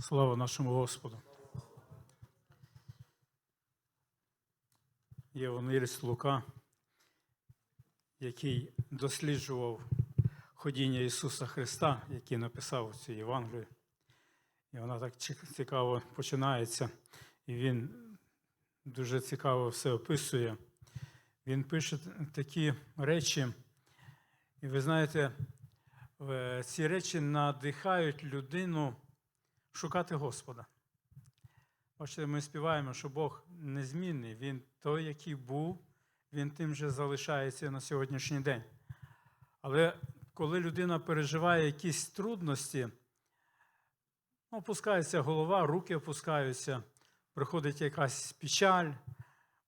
Слава нашому Господу. Євангеліст Лука, який досліджував ходіння Ісуса Христа, який написав цю Євангелію. І вона так цікаво починається. І він дуже цікаво все описує. Він пише такі речі, і ви знаєте, ці речі надихають людину шукати Господа. Бачите, ми співаємо, що Бог незмінний. Він той, який був, він тим же залишається на сьогоднішній день. Але коли людина переживає якісь трудності, ну, опускається голова, руки опускаються, приходить якась печаль,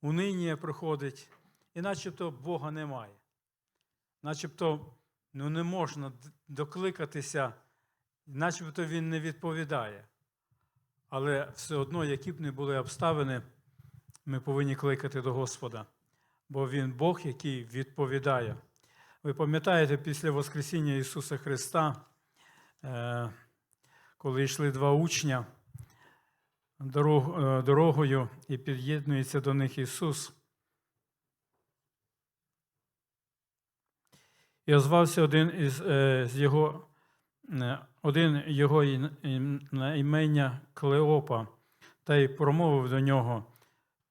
униння приходить, і начебто Бога немає. Начебто ну, не можна докликатися, начебто він не відповідає. Але все одно, які б не були обставини, ми повинні кликати до Господа, бо Він Бог, який відповідає. Ви пам'ятаєте, після Воскресіння Ісуса Христа, е, коли йшли два учня е, дорогою і під'єднується до них Ісус. І озвався один із е, з його, один його на імення Клеопа, та й промовив до нього: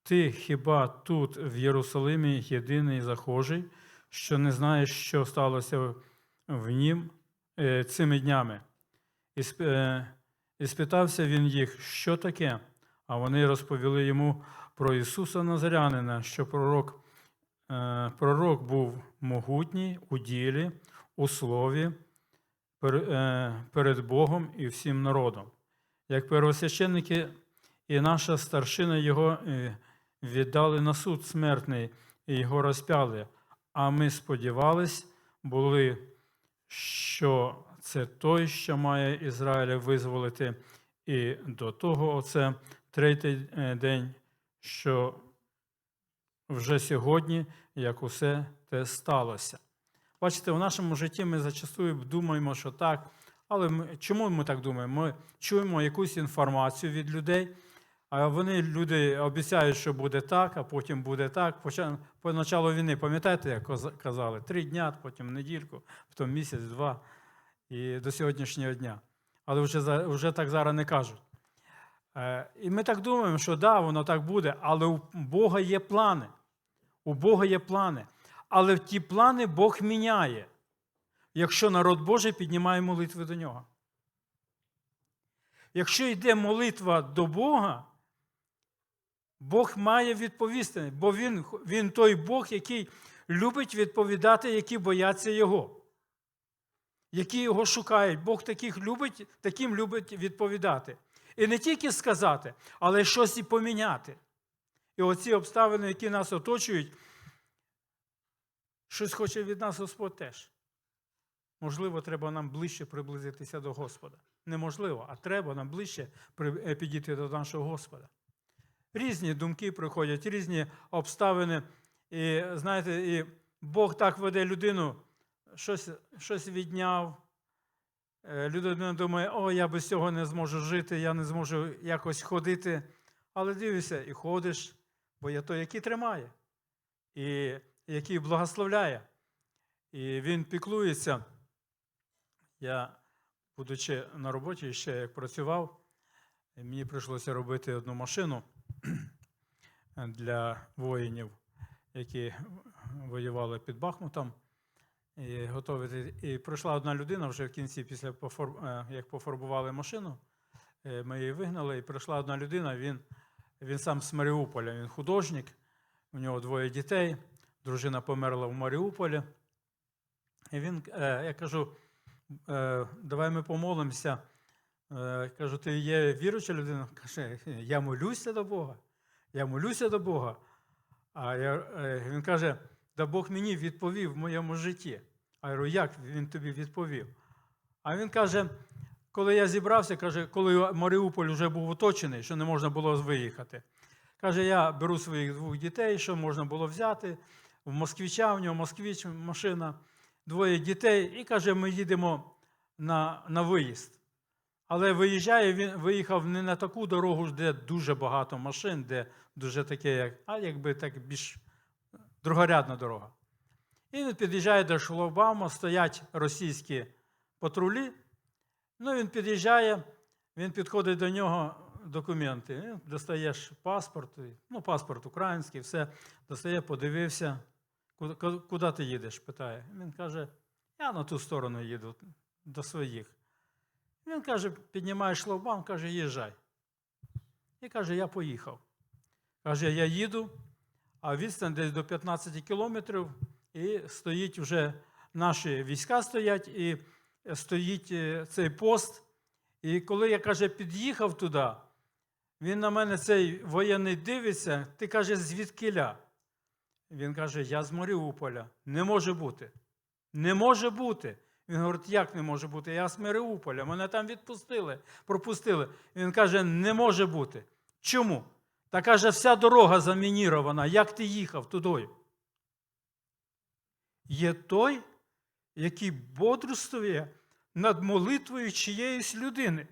Ти хіба тут, в Єрусалимі, єдиний захожий, що не знаєш, що сталося в нім е, цими днями? Е, і спитався він їх, що таке? А вони розповіли йому про Ісуса Назарянина, що пророк Е, пророк був могутній у ділі, у слові е, перед Богом і всім народом. Як первосвященники і наша старшина його е, віддали на суд смертний і його розпяли. А ми сподівались були, що це той, що має Ізраїля визволити, і до того оце третій е, день, що вже сьогодні, як усе те сталося. Бачите, в нашому житті ми зачастую думаємо, що так. Але ми, чому ми так думаємо? Ми чуємо якусь інформацію від людей, а вони люди обіцяють, що буде так, а потім буде так. По началу війни, пам'ятаєте, як казали, три дня, потім недільку, потім місяць, два і до сьогоднішнього дня. Але вже, вже так зараз не кажуть. Е, І ми так думаємо, що да, воно так буде, але у Бога є плани. У Бога є плани. Але в ті плани Бог міняє, якщо народ Божий піднімає молитви до нього. Якщо йде молитва до Бога, Бог має відповісти, бо Він, він той Бог, який любить відповідати, які бояться Його, які його шукають. Бог таких любить, таким любить відповідати. І не тільки сказати, але щось і поміняти. І оці обставини, які нас оточують, щось хоче від нас Господь теж. Можливо, треба нам ближче приблизитися до Господа. Неможливо, а треба нам ближче е, підійти до нашого Господа. Різні думки приходять, різні обставини. І знаєте, і Бог так веде людину, щось, щось відняв. Е, Людина думає, о, я без цього не зможу жити, я не зможу якось ходити. Але дивишся, і ходиш, бо є той, який тримає, і який благословляє. І він піклується. Я, будучи на роботі, ще як працював, мені прийшлося робити одну машину для воїнів, які воювали під Бахмутом. І готовити. І прийшла одна людина вже в кінці, після е, як пофарбували машину, е, ми її вигнали, і прийшла одна людина, він, він сам з Маріуполя, він художник, у нього двоє дітей, дружина померла в Маріуполі. І він, е, я кажу, е, давай ми помолимося. Е, Кажу, ти є віруюча людина? Каже, я молюся до Бога. Я молюся до Бога. А я, він каже, да Бог мені відповів в моєму житті. А я говорю, як він тобі відповів? А він каже, коли я зібрався, каже, коли Маріуполь вже був оточений, що не можна було виїхати. Каже, я беру своїх двох дітей, що можна було взяти. В москвича, в нього москвич, машина, двоє дітей, і каже, ми їдемо на, на виїзд. Але виїжджає, він виїхав не на таку дорогу, де дуже багато машин, де дуже таке, як, а якби так більш другорядна дорога. І він під'їжджає до шлагбаума, стоять російські патрулі. Ну, він під'їжджає, він підходить до нього документи. Він достає паспорт, ну, паспорт український, все достає, подивився. «Куди- ти їдеш? питає. Він каже, я на ту сторону їду до своїх. Він каже, піднімає шлагбаум, каже, їжджай. І каже, я поїхав. Каже, я їду, а відстань десь до 15 кілометрів, і стоїть вже наші війська стоять, і стоїть е, цей пост. І коли я каже, під'їхав туди, він на мене цей воєнний дивиться, ти каже, звідкиля? Він каже, я з Маріуполя. Не може бути. Не може бути. Він говорить, як не може бути? Я з Маріуполя, мене там відпустили, пропустили. Він каже, не може бути. Чому? Та каже, вся дорога замінірована. Як ти їхав туди? Є той, який бодрствує над молитвою чиєїсь людини.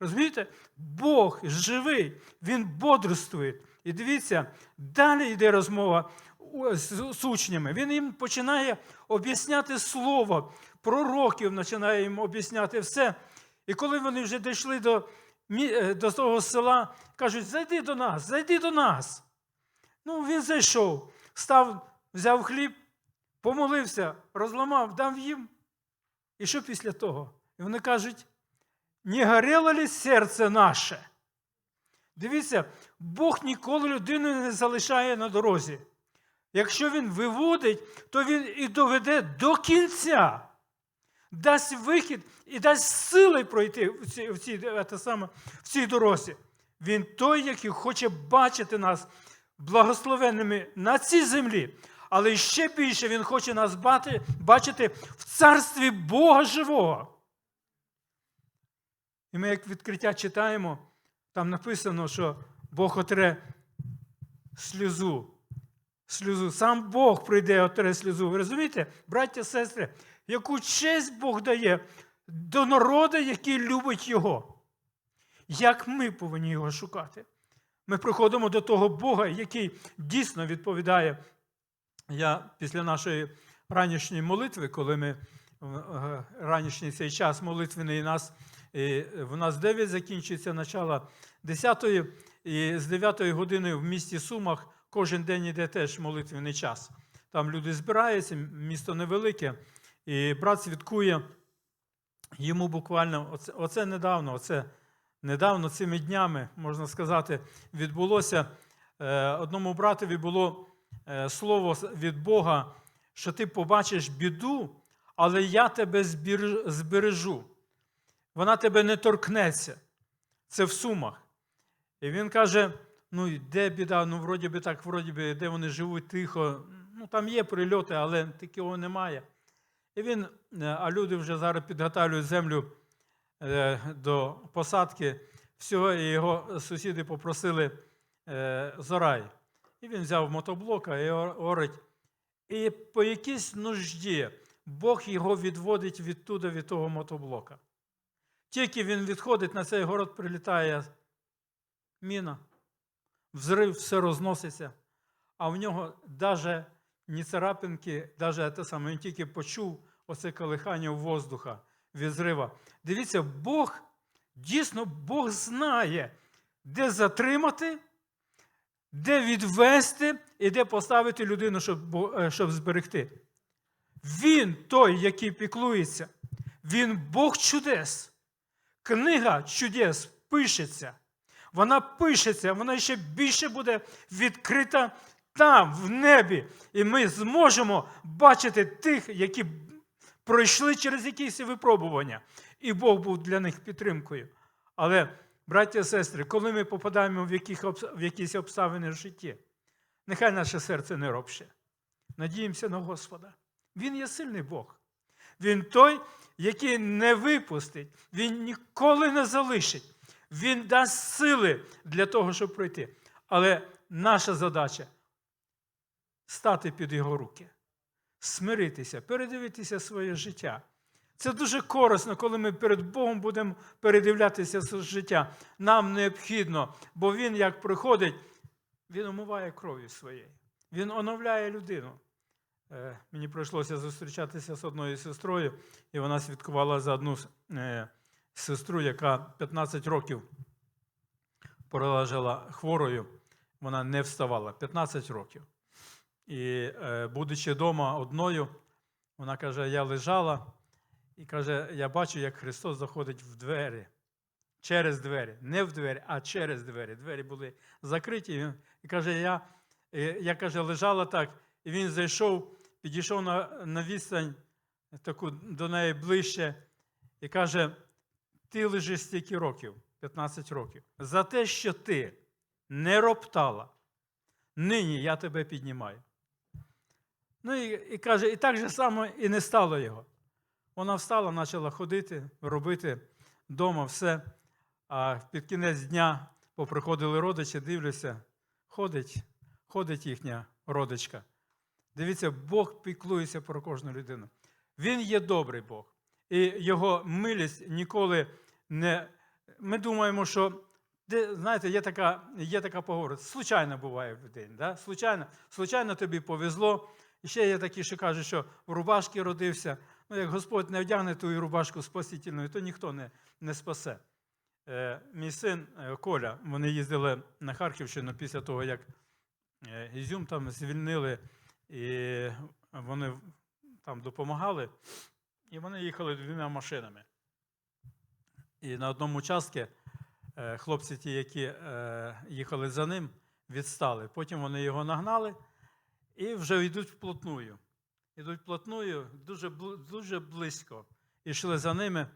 Розумієте? Бог живий, Він бодрствує. І дивіться, далі йде розмова з, учнями. Він їм починає об'ясняти слово, пророків починає їм об'ясняти все. І коли вони вже дійшли до, е, до того села, кажуть, зайди до нас, зайди до нас. Ну, він зайшов, став, взяв хліб, помолився, розламав, дав їм. І що після того? І вони кажуть, не горело ли серце наше? Дивіться, Бог ніколи людину не залишає на дорозі. Якщо він виводить, то він і доведе до кінця, дасть вихід і дасть сили пройти в цій, в цій, е, те саме, в цій дорозі. Він той, який хоче бачити нас благословенними на цій землі, але ще більше Він хоче нас бати- бачити в царстві Бога живого. І ми, як відкриття читаємо, там написано, що Бог отре сльозу. Сльозу. Сам Бог прийде, отре сльозу. Ви розумієте, браття, сестри, яку честь Бог дає до народу, який любить Його. Як ми повинні його шукати? Ми приходимо до того Бога, який дійсно відповідає. Я після нашої ранішньої молитви, коли ми е, ранішній цей час молитвений нас, і в нас 9 закінчується начало 10 і з 9 години в місті Сумах кожен день йде теж молитвений час. Там люди збираються, місто невелике, і брат святкує йому буквально, оце, оце недавно, оце недавно цими днями, можна сказати, відбулося. Е, одному братові було е, слово від Бога, що ти побачиш біду, але я тебе збережу. Вона тебе не торкнеться. Це в сумах. І він каже: ну, і де біда? Ну, вроді би так, вроді би, де вони живуть тихо. Ну, там є прильоти, але такого немає. І він, е, а люди вже зараз підготовлюють землю е, до посадки. Всього, і його сусіди попросили е, зорай. І він взяв мотоблока і ор- орить. І по якійсь нужді Бог його відводить відтуда, від того мотоблока. Тільки він відходить, на цей город прилітає міна, взрив, все розноситься, а в нього навіть ні царапинки, навіть те саме, він тільки почув оце колихання воздуха від зрива. Дивіться, Бог, дійсно, Бог знає, де затримати, де відвести і де поставити людину, щоб, е, щоб зберегти. Він той, який піклується, він Бог чудес. Книга чудес пишеться. Вона пишеться, вона ще більше буде відкрита там, в небі. І ми зможемо бачити тих, які пройшли через якісь випробування. І Бог був для них підтримкою. Але, браття і сестри, коли ми попадаємо в, яких, в якісь обставини в житті, нехай наше серце не робше. Надіємося на Господа. Він є сильний Бог. Він той, який не випустить, він ніколи не залишить. Він дасть сили для того, щоб пройти. Але наша задача стати під його руки, смиритися, передивитися своє життя. Це дуже корисно, коли ми перед Богом будемо передивлятися життя. Нам необхідно, бо Він, як приходить, Він омиває кров'ю своєю. Він оновляє людину. Е, Мені прийшлося зустрічатися з одною сестрою, і вона свідкувала за одну е, сестру, яка 15 років пролежала хворою, вона не вставала 15 років. І, е, будучи вдома одною, вона каже: я лежала і каже: я бачу, як Христос заходить в двері. Через двері, не в двері, а через двері. Двері були закриті. І каже, я, я каже, лежала так, і він зайшов, підійшов на, на відстань таку до неї ближче, і каже: ти лежиш стільки років, 15 років, за те, що ти не роптала, нині я тебе піднімаю. Ну і, і каже, і так же само і не стало його. Вона встала, почала ходити, робити вдома все. А під кінець дня поприходили родичі, дивлюся, ходить, ходить їхня родичка. Дивіться, Бог піклується про кожну людину. Він є добрий Бог. І його милість ніколи не. Ми думаємо, що знаєте, є така, є така поговорка. Случайно буває в день. Да? Случайно, случайно тобі повезло. І ще є такі, що кажуть, що в рубашці родився. Ну, як Господь не вдягне ту рубашку спасительну, то ніхто не, не спасе. Е, мій син е, Коля, вони їздили на Харківщину після того, як е, Ізюм там звільнили, і вони там допомагали, і вони їхали двома машинами. І на одному участку е, хлопці, ті, які е, їхали за ним, відстали. Потім вони його нагнали і вже йдуть вплотную. Йдуть вплотную, дуже, дуже близько. І йшли за ними.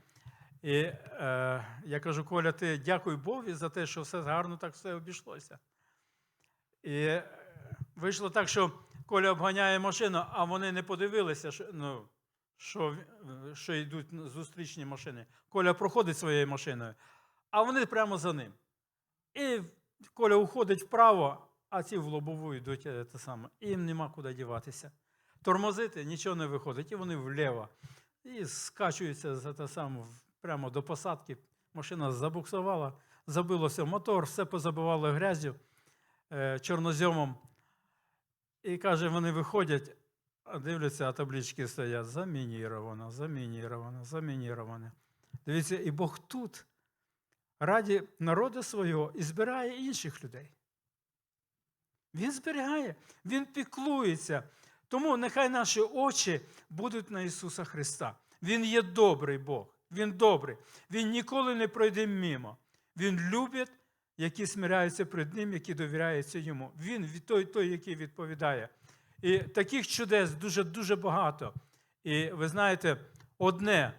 І е, я кажу, Коля, ти дякуй Богу за те, що все гарно так все обійшлося. І е, вийшло так, що Коля обганяє машину, а вони не подивилися, що, ну, що, що йдуть зустрічні машини. Коля проходить своєю машиною, а вони прямо за ним. І Коля уходить вправо, а ці в лобову йдуть е, те саме. Їм нема куди діватися. Тормозити нічого не виходить, і вони вліво. І скачуються за те саме прямо до посадки. Машина забуксувала, забилося мотор, все позабивало грязю е, чорнозьомом. І каже, вони виходять, а дивляться, а таблички стоять замініровано, замініровано, замініровано. Дивіться, і Бог тут раді народу свого і збирає інших людей. Він зберігає, Він піклується. Тому нехай наші очі будуть на Ісуса Христа. Він є добрий Бог. Він добрий. Він ніколи не пройде мимо. Він любить, які смиряються перед Ним, які довіряються йому. Він той, той, який відповідає. І таких чудес дуже дуже багато. І ви знаєте, одне